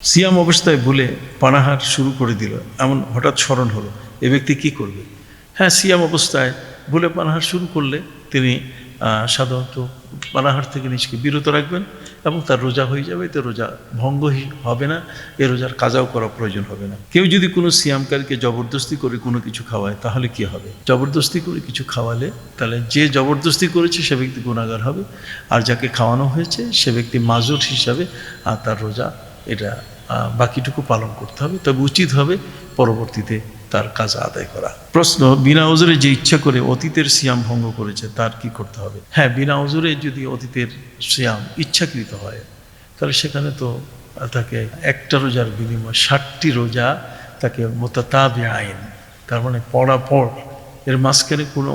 সিয়াম অবস্থায় ভুলে পানাহার শুরু করে দিল। এমন হঠাৎ স্মরণ হলো, এ ব্যক্তি কি করবে? হ্যাঁ সিয়াম অবস্থায় ভুলে পানাহার শুরু করলে তিনি সাধারণত পানাহার থেকে নিজকে বিরত রাখবেন এবং তার রোজা হয়ে যাবে। এতে রোজা ভঙ্গ হবে না, এ রোজার কাজাও করা প্রয়োজন হবে না। কেউ যদি কোনো সিয়ামকারীকে জবরদস্তি করে কোনো কিছু খাওয়ায়, তাহলে কি হবে? জবরদস্তি করে কিছু খাওয়ালে তাহলে যে জবরদস্তি করেছে, সে ব্যক্তি গুণাগার হবে। আর যাকে খাওয়ানো হয়েছে, সে ব্যক্তি মাজুর হিসাবে আর তার রোজা এটা বাকিটুকু পালন করতে হবে। তবে উচিত হবে পরবর্তীতে তার কাজ আদায় করা। প্রশ্ন, বিনা ওজরে যে ইচ্ছা করে অতীতের সিয়াম ভঙ্গ করেছে, তার কি করতে হবে? হ্যাঁ বিনা ওজরে যদি অতীতের সিয়াম ইচ্ছাকৃত হয়, তাহলে সেখানে তো তাকে একটা রোজার বিনিময়ে, ষাটটি রোজা তাকে মোতাতাবি আইন, তার মানে পড়া পড় এর মাঝখানে কোনো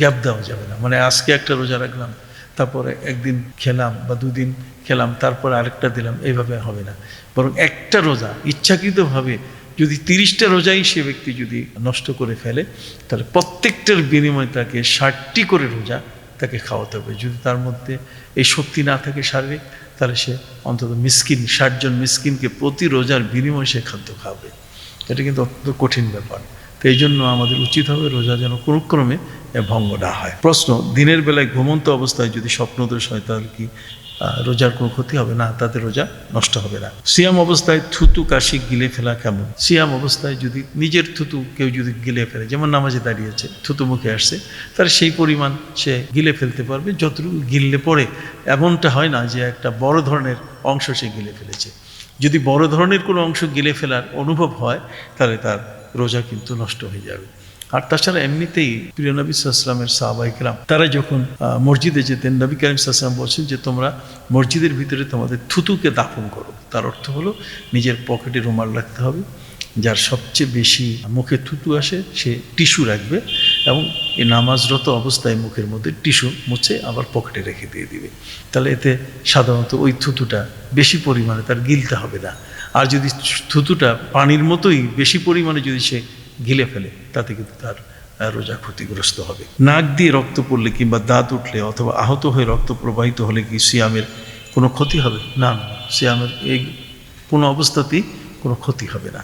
গ্যাপ দেওয়া যাবে না। মানে আজকে একটা রোজা রাখলাম তারপরে একদিন খেলাম বা দুদিন খেলাম, তারপরে আরেকটা দিলাম, এইভাবে হবে না। বরং একটা রোজা, ইচ্ছাকৃতভাবে যদি তিরিশটা রোজাই সে ব্যক্তি যদি নষ্ট করে ফেলে, তাহলে প্রত্যেকটার বিনিময়ে তাকে ষাটটি করে রোজা তাকে খাওয়াতে হবে। যদি তার মধ্যে এই শক্তি না থাকে শারীরিক, তাহলে সে অন্তত মিসকিন, ষাটজন মিসকিনকে প্রতি রোজার বিনিময়ে সে খাদ্য খাবে। এটা কিন্তু অত্যন্ত কঠিন ব্যাপার। তো এই জন্য আমাদের উচিত হবে রোজা যেন কোনো ক্রমে ভঙ্গ না হয়। প্রশ্ন, দিনের বেলায় ঘুমন্ত অবস্থায় যদি স্বপ্নদোষ হয়, তাহলে কি রোজার কোনো ক্ষতি হবে? না, তাতে রোজা নষ্ট হবে না। সিয়াম অবস্থায় থুতু, কাশি, গিলে ফেলা কেমন? সিয়াম অবস্থায় যদি নিজের থুতু কেউ যদি গিলে ফেলে, যেমন নামাজে দাঁড়িয়েছে থুতু মুখে আসছে, তার সেই পরিমাণ সে গিলে ফেলতে পারবে যতটুকু গিললে পরে। এমনটা হয় না যে একটা বড় ধরনের অংশ সে গিলে ফেলেছে। যদি বড় ধরনের কোনো অংশ গিলে ফেলার অনুভব হয়, তাহলে তার রোজা কিন্তু নষ্ট হয়ে যাবে। আর তাছাড়া এমনিতেই প্রিয় নবী সাল্লামের সাহাবাইকরাম তারা যখন মসজিদে যেতেন, নবী করিম সাল্লাম বলছেন যে, তোমরা মসজিদের ভিতরে তোমাদের থুতুকে দাফন করো। তার অর্থ হলো, নিজের পকেটে রুমাল রাখতে হবে যার সবচেয়ে বেশি মুখে থুতু আসে, সে টিস্যু রাখবে এবং এই নামাজরত অবস্থায় মুখের মধ্যে টিস্যু মুছে আবার পকেটে রেখে দিয়ে দিবে। তাহলে এতে সাধারণত ওই থুতুটা বেশি পরিমাণে তার গিলতে হবে না। আর যদি থুতুটা পানির মতোই বেশি পরিমাণে যদি সে গিলে ফেলে, তাতে কিন্তু তার রোজা ক্ষতিগ্রস্ত হবে। নাক দিয়ে রক্ত পড়লে কিংবা দাঁত উঠলে অথবা আহত হয়ে রক্ত প্রবাহিত হলে কি সিয়ামের কোনো ক্ষতি হবে? না না, সিয়ামের এই কোনো অবস্থাতেই কোনো ক্ষতি হবে না।